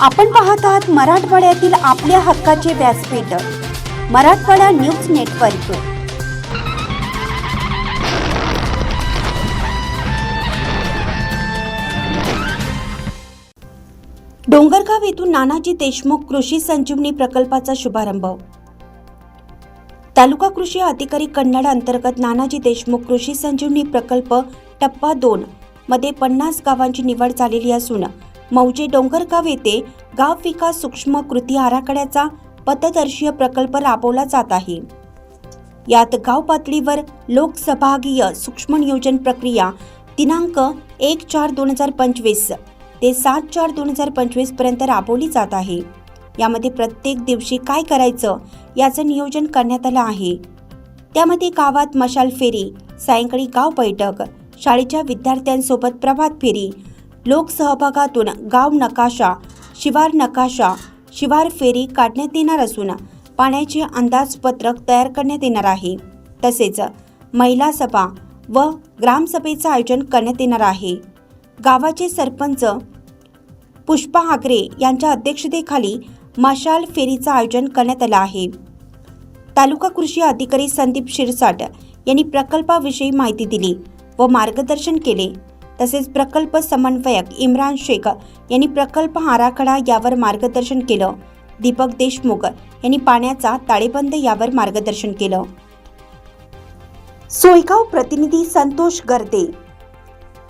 आपण पाहत आहात मराठवाड्यातील आपल्या हक्काचे व्यासपीठ मराठवाडा न्यूज नेटवर्क. डोंगरगाव येथून नानाजी देशमुख कृषी संजीवनी प्रकल्पाचा शुभारंभ. तालुका कृषी अधिकारी कन्नड अंतर्गत नानाजी देशमुख कृषी संजीवनी प्रकल्प टप्पा दोन मध्ये पन्नास गावांची निवड झालेली असून मौजे डोंगरगाव येथे गाव विकास सूक्ष्म कृती आराखड्याचा पथदर्शीय प्रकल्प राबवला जात आहे. यात गाव पातळीवर लोकसहभागीय सूक्ष्म नियोजन प्रक्रिया दिनांक एक चार दोन हजार पंचवीस ते सात चार दोन हजार पंचवीसपर्यंत राबवली जात आहे. यामध्ये प्रत्येक दिवशी काय करायचं याचं नियोजन करण्यात आलं आहे. त्यामध्ये गावात मशाल फेरी सायंकाळी गाव बैठक शाळेच्या विद्यार्थ्यांसोबत प्रभात फेरी लोकसहभागातून गाव नकाशा शिवार नकाशा शिवार फेरी काढण्यात येणार असून पाण्याचे अंदाजपत्रक तयार करण्यात येणार आहे. तसेच महिला सभा व ग्रामसभेचं आयोजन करण्यात येणार आहे. गावाचे सरपंच पुष्पा आगरे यांच्या अध्यक्षतेखाली मशाल फेरीचं आयोजन करण्यात आलं आहे. तालुका कृषी अधिकारी संदीप शिरसाट यांनी प्रकल्पाविषयी माहिती दिली व मार्गदर्शन केले. तसेच प्रकल्प समन्वयक इम्रान शेख यांनी प्रकल्प आराखडा यावर मार्गदर्शन केलं. दीपक देशमुख यांनी पाण्याचा ताळेबंद यावर मार्गदर्शन केलं. सोयगाव प्रतिनिधी संतोष गर्दे